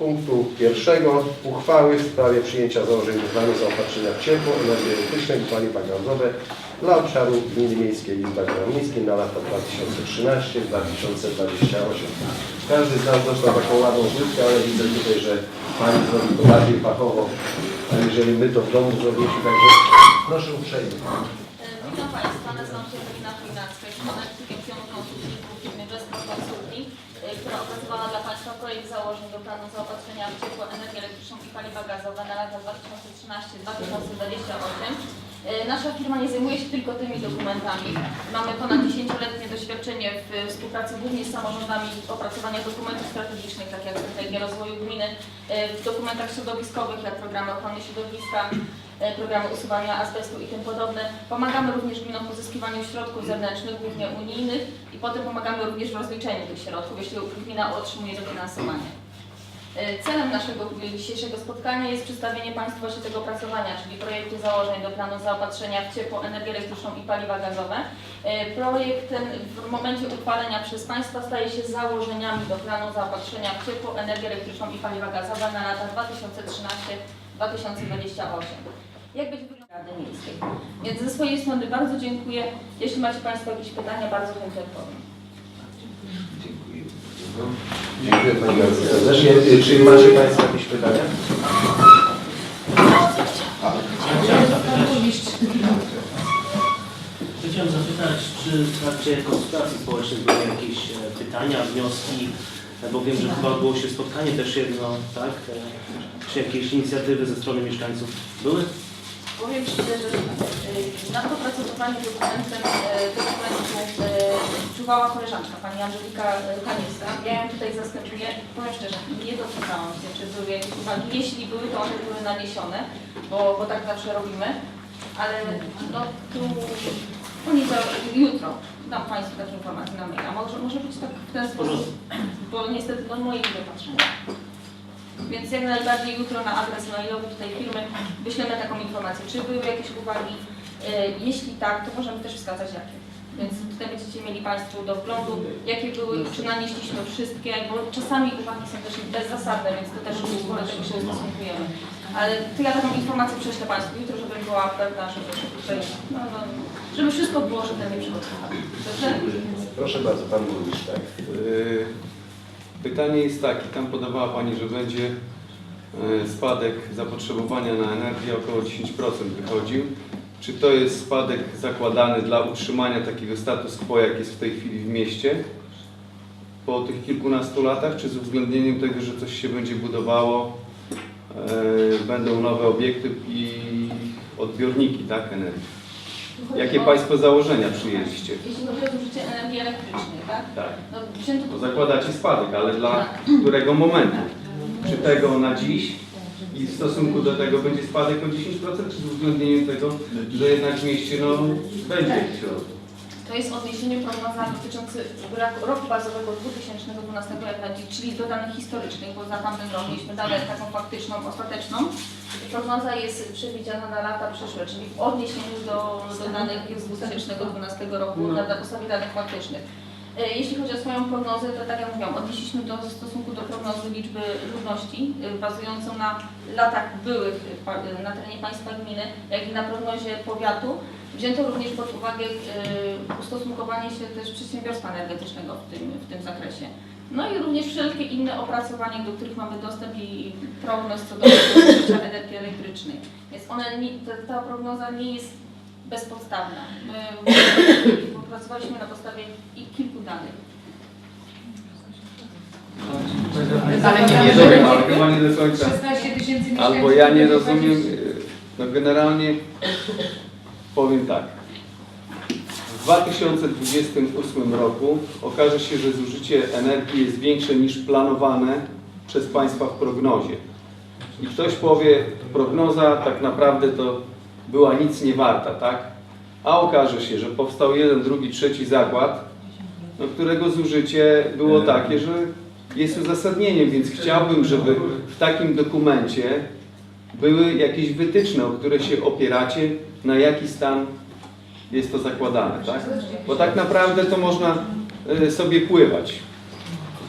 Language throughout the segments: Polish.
punktu pierwszego uchwały w sprawie przyjęcia założeń planu zaopatrzenia w ciepło, energię elektryczną i paliwa gazowe dla obszaru gminy miejskiej i Miejskiej na lata 2013-2028. Każdy z nas dostał taką ładną zbytkę, ale widzę tutaj, że Pani zrobi to bardziej fachowo, aniżeli my to w domu zrobiliśmy, także proszę uprzejmie. Witam Państwa, nazywam się Ewelina Chojnacka, jestem pionu firmy Westro Consulting, y, która opracowała dla Państwa projekt założeń do planu zaopatrzenia w ciepło, energię elektryczną i paliwa gazowe na lata 2013-2028. Y, Nasza firma nie zajmuje się tylko tymi dokumentami. Mamy ponad 10-letnie doświadczenie w współpracy głównie z samorządami w opracowaniu dokumentów strategicznych, tak jak strategia rozwoju gminy, y, w dokumentach środowiskowych, jak programy ochrony środowiska, e, programy usuwania azbestu i tym podobne. Pomagamy również gminom w pozyskiwaniu środków zewnętrznych, głównie unijnych i potem pomagamy również w rozliczeniu tych środków, jeśli gmina otrzymuje dofinansowanie. E, Celem naszego dzisiejszego spotkania jest przedstawienie Państwu właśnie tego opracowania, czyli projektu założeń do planu zaopatrzenia w ciepło, energię elektryczną i paliwa gazowe. E, Projekt ten w momencie uchwalenia przez Państwa staje się założeniami do planu zaopatrzenia w ciepło, energię elektryczną i paliwa gazowe na lata 2013-2028 jak będzie wyglądała Rady Miejskiej. Więc ze swojej strony bardzo dziękuję. Jeśli macie Państwo jakieś pytania, bardzo chętnie odpowiem. Dziękuję Pani bardzo serdecznie. Czy macie Państwo jakieś pytania? Chciałem zapytać, czy w trakcie konsultacji społecznych były jakieś e, pytania, wnioski, bo wiem, że chyba odbyło się spotkanie też jedno, tak? E, Czy jakieś inicjatywy ze strony mieszkańców były? Powiem szczerze, że y, nad opracowywaniem dokumentem, y, dokumentu y, czuwała koleżanka, pani Angelika Kaniewska. Ja ją tutaj zastępuję. Powiem szczerze, nie doczytałam się, czy były jakieś uwagi. Jeśli były, to one były naniesione, bo, bo tak zawsze robimy. Ale no tu poniedziałek, jutro dam Państwu takie informacje na maila. Może, może być tak w ten sposób, bo niestety no moje nie dopatrzę. Więc jak najbardziej jutro na adres mailowy tej firmy wyślemy taką informację, czy były jakieś uwagi. E, Jeśli tak, to możemy też wskazać jakie. Więc tutaj będziecie mieli Państwo do wglądu, jakie były, czy nanieśliśmy wszystkie, bo czasami uwagi są też bezzasadne, więc to też do tego się ustosunkujemy. Ale to ja taką informację prześlę Państwu jutro, żeby była pewna, żeby tutaj, no, no, żeby wszystko było rzetelnie przygotowane. Proszę bardzo, Pan Burmistrz, tak. Y, Pytanie jest takie, tam podawała Pani, że będzie y, spadek zapotrzebowania na energię około 10% wychodził. Czy to jest spadek zakładany dla utrzymania takiego status quo, jak jest w tej chwili w mieście po tych kilkunastu latach, czy z uwzględnieniem tego, że coś się będzie budowało, y, będą nowe obiekty i odbiorniki tak, energii? Jakie Państwo założenia przyjęliście? Jeśli chodzi o zużycie energii elektrycznej, tak? Tak. No, Bo zakładacie spadek, ale dla którego momentu? Czy tego na dziś i w stosunku do tego będzie spadek o 10%, czy z uwzględnieniem tego, że jednak w mieście no, będzie jakiś rozwój? To jest odniesienie prognoza dotyczący roku- bazowego 2012, jak będzie, czyli do danych historycznych, bo za tamten rok mieliśmy dane taką faktyczną, ostateczną. Prognoza jest przewidziana na lata przyszłe, czyli w odniesieniu do, do danych z 2012 roku na, na podstawie danych faktycznych. E, Jeśli chodzi o swoją prognozę, to tak jak mówiłam, odnieśliśmy do w stosunku do prognozy liczby ludności, e, bazującą na latach byłych e, na terenie państwa gminy, jak i na prognozie powiatu. Wzięto również pod uwagę e, ustosunkowanie się też przedsiębiorstwa energetycznego w tym, w tym zakresie. No i również wszelkie inne opracowania, do których mamy dostęp i prognoz co do zużycia energii elektrycznej. Więc one, nie, ta, ta prognoza nie jest bezpodstawna. My opracowaliśmy na podstawie i kilku danych. Ale nie, ale chyba nie do końca. 16 tysięcy mieszkańców. Albo ja nie rozumiem, y, no generalnie powiem tak. W 2028 roku okaże się, że zużycie energii jest większe niż planowane przez Państwa w prognozie. I ktoś powie, prognoza tak naprawdę to była nic nie warta, tak? A okaże się, że powstał jeden, drugi, trzeci zakład, no, którego zużycie było takie, że jest uzasadnieniem, więc chciałbym, żeby w takim dokumencie były jakieś wytyczne, o które się opieracie, na jaki stan jest to zakładane, tak? Bo tak naprawdę to można y, sobie pływać.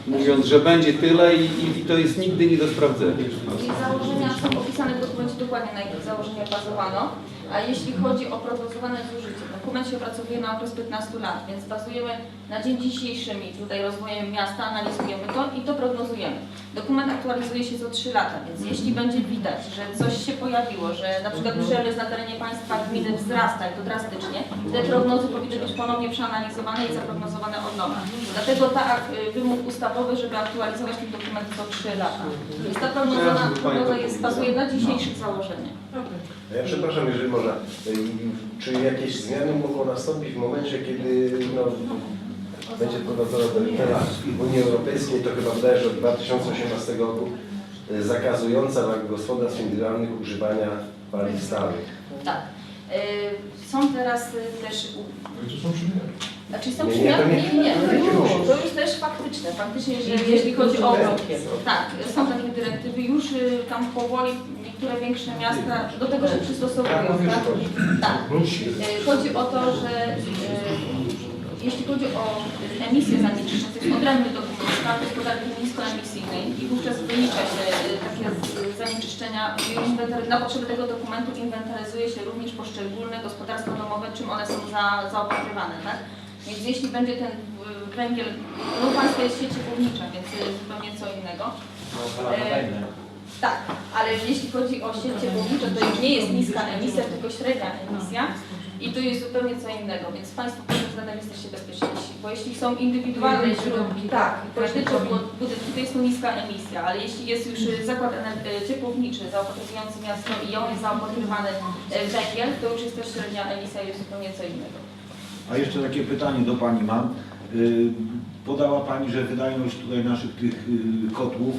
mówiąc, że będzie tyle i, i, to jest nigdy nie do sprawdzenia. I założenia są opisane w dokumencie dokładnie, na jakich założeniach bazowano. A jeśli chodzi o prognozowane zużycie, dokument się opracowuje na okres 15 lat, więc bazujemy na dzień dzisiejszym i tutaj rozwojem miasta, analizujemy to i to prognozujemy. Dokument aktualizuje się co 3 lata, więc jeśli będzie widać, że coś się pojawiło, że na przykład przemysł na terenie państwa gminy wzrasta i to drastycznie, te prognozy powinny być ponownie przeanalizowane i zaprognozowane od nowa. Dlatego ta ak- wymóg ustawowy, żeby aktualizować ten dokument co 3 lata. Więc ta prognoza, prognoza jest, bazuje na dzisiejszych założeniach. Ja przepraszam, jeżeli można, y, czy jakieś zmiany mogą nastąpić w momencie, kiedy no, będzie wprowadzona dyrektywa Unii Europejskiej, to chyba wydaje się od 2018 roku, y, zakazująca dla gospodarstw indywidualnych używania paliw stałych. Tak. Y, Są teraz y, też... u- Znaczy są przymiary? to nie- Nie, nie, to już, musi. to już też faktyczne. Faktycznie, że jeśli chodzi o... Tak, są takie dyrektywy, już tam powoli niektóre większe miasta do tego się przystosowują, tak? Tak. Y, Chodzi o to, że y, jeśli chodzi o emisję zanieczyszczeń, to jest odrębny dokument stan gospodarki niskoemisyjnej i wówczas wylicza się y, takie z- zanieczyszczenia na potrzeby tego dokumentu inwentaryzuje się również poszczególne gospodarstwa domowe, czym one są za, zaopatrywane, tak? Więc jeśli będzie ten węgiel, no u Państwa jest sieć ciepłownicza, więc zupełnie co innego. E, tak, ale jeśli chodzi o sieć ciepłowniczą, to już nie jest niska emisja, tylko średnia emisja i to jest zupełnie co innego, więc Państwo pod tym względem jesteście bezpieczniejsi, bo jeśli są indywidualne źródła, tak, pojedyncze bu- budynki, to jest to niska emisja, ale jeśli jest już zakład y, ciepłowniczy zaopatrywujący miasto i on jest zaopatrywany y, węgiel, to już jest też średnia emisja i jest zupełnie co innego. A jeszcze takie pytanie do Pani mam. Y, Podała Pani, że wydajność tutaj naszych tych y, kotłów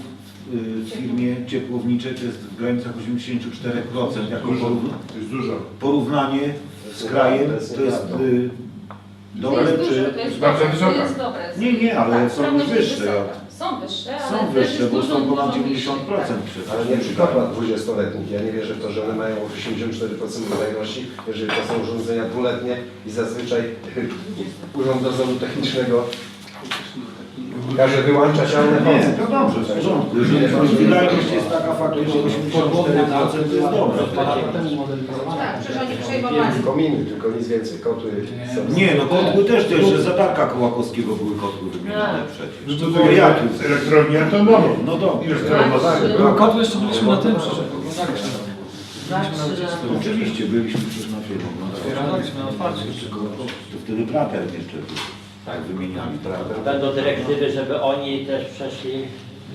w firmie ciepłowniczej to jest w granicach 84%. Jako porówna- To jest dużo. porównanie z krajem to jest y, dobre jest dużo, czy... to jest bardzo dobre, to wysoka. jest dobre. Nie, nie, ale Tak, są sprawność jest wyższe. wysoka. Są wyższe, ale Są też wyższe, jest bo dużo, są ponad dużo 90% niższe, tak. przecież. Ale nie przy kotłach 20-letnich. Ja nie wierzę w to, że one mają 84% wydajności, jeżeli to są urządzenia dwuletnie i zazwyczaj Urząd Dozoru Technicznego każe wyłączać, a one Nie, chodzą. to dobrze, w porządku. Jeżeli wydajność jest taka faktycznie 84% to jest dobre. Tak, przecież oni przejmowali. Kominy, tylko nic więcej. Kotły są... Nie, no kotły też, też, że za Darka Kołakowskiego były kotły wymienione No przecież. to No to jak? jest elektrownia atomowa. No dobrze. To Były kotły, jeszcze byliśmy na tym przecież. Oczywiście, byliśmy przecież na filmie. Otwieraliśmy na otwarcie. To wtedy Prater jeszcze tu tak wymieniali, prawda? Będą dyrektywy, żeby oni też przeszli,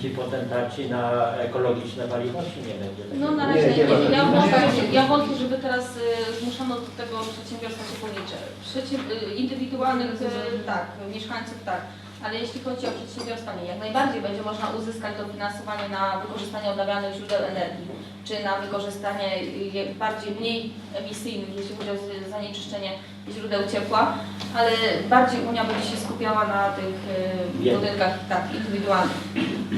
ci potentaci, na ekologiczne paliwa, czy nie będzie? takiego? No na Nie, razie nie nie. Ja wątpię, ja wątpię, żeby teraz y, zmuszano do tego przedsiębiorstwa ciepłownicze. Przecie, y, indywidualnych y, tak, mieszkańców tak, ale jeśli chodzi o przedsiębiorstwa nie. Jak najbardziej będzie można uzyskać dofinansowanie na wykorzystanie odnawialnych źródeł energii, czy na wykorzystanie bardziej mniej emisyjnych, jeśli chodzi o zanieczyszczenie źródeł ciepła, ale bardziej Unia będzie się skupiała na tych y, budynkach tak, indywidualnych.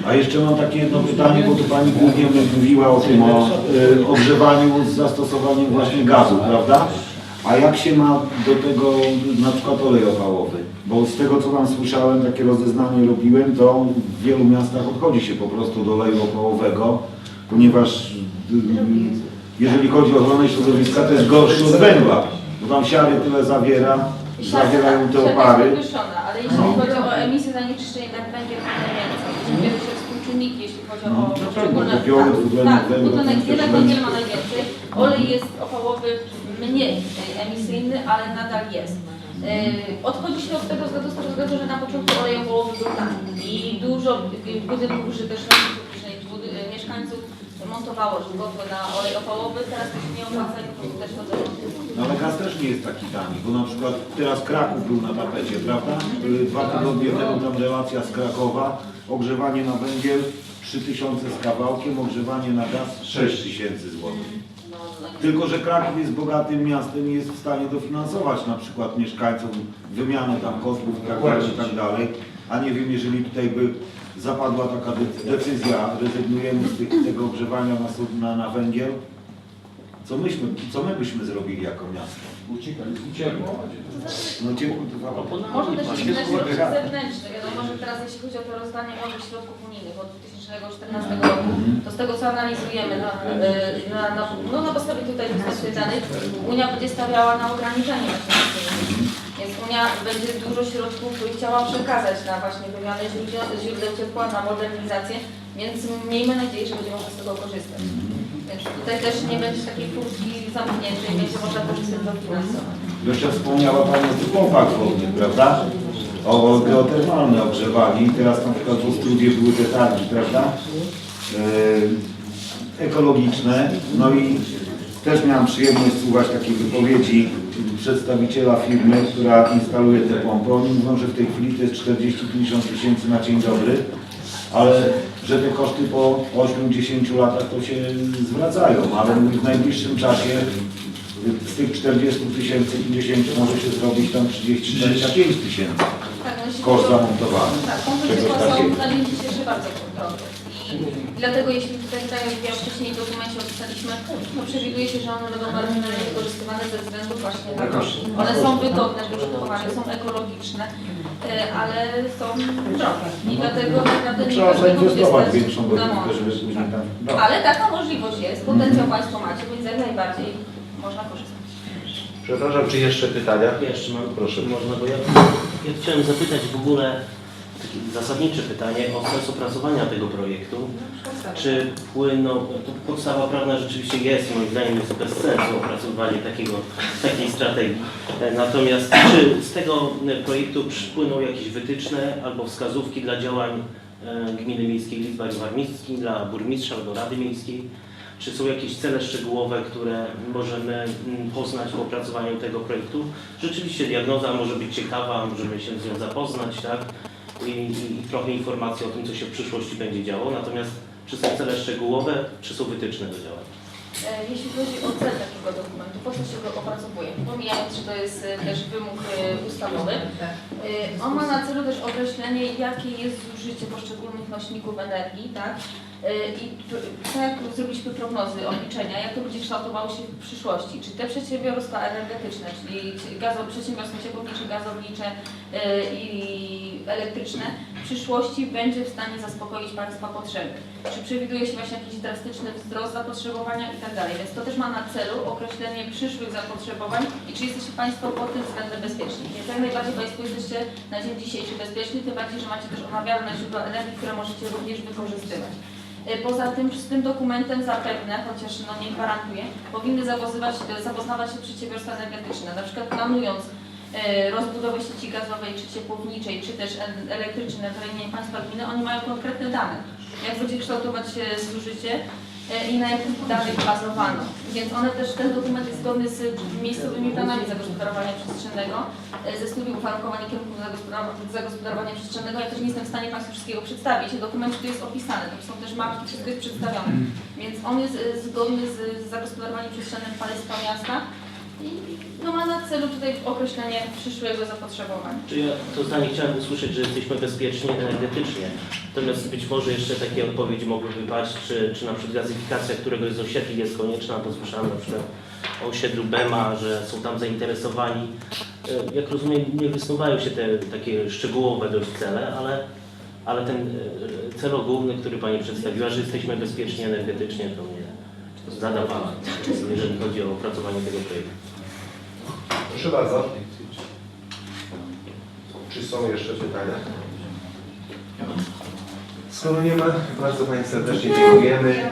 A jeszcze mam takie jedno pytanie, bo tu Pani głównie mówiła o tym, o y, ogrzewaniu z zastosowaniem właśnie gazu, prawda? A jak się ma do tego na przykład olej opałowy? Bo z tego co tam słyszałem, takie rozeznanie robiłem, to w wielu miastach odchodzi się po prostu do oleju opałowego, ponieważ y, jeżeli chodzi o ochronę środowiska, to jest gorszy od węgla, bo tam siary tyle zawiera, zawierają te Siarka opary. ale jeśli No. chodzi o emisję zanieczyszczeń, węgiel ma najwięcej. Się współczynniki, jeśli chodzi o No, poszczególne... węglowy, tak, dwutlenek tak, węgla, dwutlenek, to też węgiel będzie. ma najwięcej. Olej jest opałowy mniej e, emisyjny, ale nadal jest. E, Odchodzi się od tego względu, z tego względu, że na początku olej opałowy był tani i dużo budynków użyteczności publicznej, e, mieszkańców montowało żółkotły na olej opałowy, teraz to się nie opłaca i po prostu też to No ale gaz też nie jest taki tani, bo na przykład teraz Kraków był na tapecie, prawda? Y, Dwa tygodnie temu tam relacja z Krakowa, ogrzewanie na węgiel 3000 z kawałkiem, ogrzewanie na gaz 6000 złotych. Tylko, że Kraków jest bogatym miastem i jest w stanie dofinansować na przykład mieszkańcom wymianę tam kotłów tak i tak dalej. A nie wiem, jeżeli tutaj by zapadła taka de- decyzja, rezygnujemy z tego ogrzewania na, na, na węgiel, Co myśmy, co my byśmy zrobili jako miasto? Ciepło. No ciepło to Może też Właśnie inne środki zewnętrzne. Wiadomo, że teraz jeśli chodzi o to rozdanie nowych środków unijnych od 2014 roku, to z tego co analizujemy na, y, na, na, no na podstawie tutaj dostępnych danych, Unia będzie stawiała na ograniczenie właśnie tych pieniędzy. Więc Unia będzie dużo środków chciała przekazać na właśnie wymianę źródeł, źródeł ciepła, na modernizację, więc miejmy nadzieję, że będzie można z tego korzystać. Tutaj też nie będzie takiej furtki zamkniętej, będzie można korzystać z dofinansowania. Jeszcze wspomniała Pani o tych pompach wodnych, prawda? O geotermalne ogrzewali. Teraz na przykład w Ostrudzie były te targi, prawda? E, ekologiczne. No i też miałem przyjemność słuchać takiej wypowiedzi przedstawiciela firmy, która instaluje te pompy. Oni mówią, że w tej chwili to jest 40-50 tysięcy na dzień dobry, ale że te koszty po 8-10 latach to się zwracają, ale w najbliższym czasie z tych 40 tysięcy 50 może się zrobić tam 30-25 tysięcy. Tak, no jeśli Koszt chodzi o- zamontowany. Tak, pompy Czegoś ciepła są takiego. na dzień dzisiejszy bardzo drogie. I dlatego jeśli tutaj, tak jak ja wcześniej w dokumencie opisaliśmy, no przewiduje się, że one będą marginalnie wykorzystywane ze względu właśnie na to. One są wygodne użytkowaniu, są ekologiczne, e, ale są drogie. I dlatego naprawdę nie Trzeba każdego zainwestować większą na gotówkę, żeby tam... No. Ale taka możliwość jest, potencjał Państwo macie, więc jak najbardziej można korzystać. Przepraszam, czy jeszcze pytania? Jeszcze mam, Proszę. można, bo ja, ja chciałem zapytać w ogóle zasadnicze pytanie o sens opracowania tego projektu. Czy płyną, to podstawa prawna rzeczywiście jest, moim zdaniem jest bez sensu opracowywanie takiego, takiej strategii. E, Natomiast czy z tego projektu przypłyną jakieś wytyczne albo wskazówki dla działań e, Gminy Miejskiej Lidzbark Warmiński, dla burmistrza albo Rady Miejskiej? Czy są jakieś cele szczegółowe, które możemy mm, poznać po opracowaniu tego projektu? Rzeczywiście diagnoza może być ciekawa, możemy się z nią zapoznać, tak? I, i, trochę informacji o tym, co się w przyszłości będzie działo. Natomiast czy są cele szczegółowe, czy są wytyczne do działań? E, Jeśli chodzi o cel takiego dokumentu, po co się go opracowuje? Pomijając, że to jest e, też wymóg e, ustawowy, on ma na celu też określenie, jakie jest zużycie poszczególnych nośników energii, tak? E, I tak jak zrobiliśmy prognozy, obliczenia, jak to będzie kształtowało się w przyszłości. Czy te przedsiębiorstwa energetyczne, czyli gazo, przedsiębiorstwa ciepłownicze, gazownicze e, i elektryczne w przyszłości będzie w stanie zaspokoić Państwa potrzeby. Czy przewiduje się właśnie jakiś drastyczny wzrost zapotrzebowania i tak dalej. Więc to też ma na celu określenie przyszłych zapotrzebowań i czy jesteście Państwo pod tym względem bezpieczni. Więc jak najbardziej Państwo jesteście na dzień dzisiejszy bezpieczni, tym bardziej, że macie też odnawialne źródła energii, które możecie również wykorzystywać. E, Poza tym z tym dokumentem zapewne, chociaż no nie gwarantuję, powinny zapoznawać, zapoznawać się przedsiębiorstwa energetyczne, na przykład planując e, rozbudowę sieci gazowej czy ciepłowniczej, czy też elektrycznej na terenie państwa gminy, oni mają konkretne dane, jak będzie kształtować się zużycie e, i na jakich danych bazowano. Więc one też, ten dokument jest zgodny z miejscowymi planami zagospodarowania przestrzennego, e, ze studium uwarunkowań kierunków zagospodarowania, przestrzennego. Ja też nie jestem w stanie Państwu wszystkiego przedstawić. Dokument tu jest opisany, to są też mapki, wszystko jest przedstawione. Więc on jest e, zgodny z, z zagospodarowaniem przestrzennym państwa miasta i no, ma na celu tutaj określenie przyszłego zapotrzebowania. Czy ja to zdanie chciałem usłyszeć, że jesteśmy bezpieczni energetycznie. Natomiast być może jeszcze takie odpowiedzi mogłyby paść, czy, czy na przykład gazyfikacja któregoś z osiedli jest konieczna, bo słyszałem na przykład o osiedlu Bema, że są tam zainteresowani. E, Jak rozumiem, nie wysnuwają się te takie szczegółowe dość cele, ale, ale ten e, cel ogólny, który Pani przedstawiła, że jesteśmy bezpieczni energetycznie, to mnie zadawała, jeżeli chodzi o opracowanie tego projektu. Proszę bardzo. Czy są jeszcze pytania? Skoro nie ma, bardzo Pani serdecznie dziękujemy.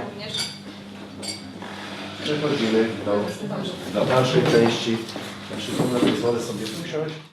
Przechodzimy do, do dalszej części. Znaczy, na pozwolę sobie usiąść.